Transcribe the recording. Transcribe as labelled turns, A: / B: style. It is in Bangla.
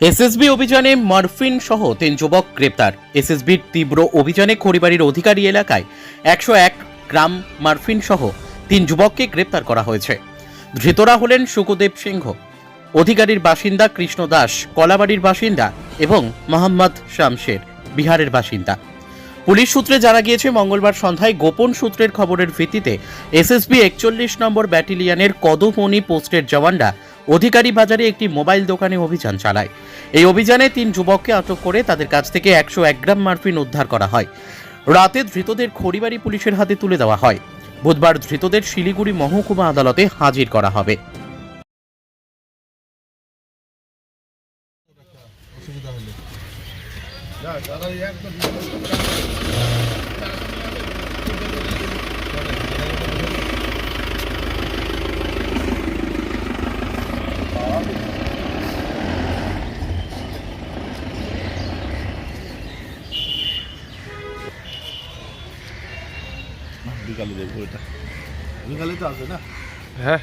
A: এসএসবি অভিযানে মরফিন সহ তিন যুবক গ্রেপ্তার। এসএসবির তীব্র অভিযানে খড়িবাড়ির অধিকারী এলাকায় একশো এক গ্রাম মারফিন সহ তিন যুবককে গ্রেপ্তার করা হয়েছে। ধৃতরা হলেন সুখদেব সিংহ, অধিকারীর বাসিন্দা কৃষ্ণ দাস, কলাবাড়ির বাসিন্দা এবং মোহাম্মদ শামশের, বিহারের বাসিন্দা। পুলিশ সূত্রে জানা গিয়েছে, মঙ্গলবার সন্ধ্যায় গোপন সূত্রের খবরের ভিত্তিতে এসএসবি একচল্লিশ নম্বর ব্যাটালিয়নের কদমণি পোস্টের জওয়ানরা অধিকারী বাজারে একটি মোবাইল দোকানে অভিযান চালায়। এই অভিযানে তিন যুবককে আটক করে তাদের কাছ থেকে একশো এক গ্রাম মার্ফিন উদ্ধার করা হয়। রাতে ধৃতদের খড়িবাড়ি পুলিশের হাতে তুলে দেওয়া হয়। বুধবার ধৃতদের শিলিগুড়ি মহকুমা আদালতে হাজির করা হবে।
B: অসুবিধা হলে। বিকালে দেখব এটা। বিকালে তো আছে না?
C: হ্যাঁ।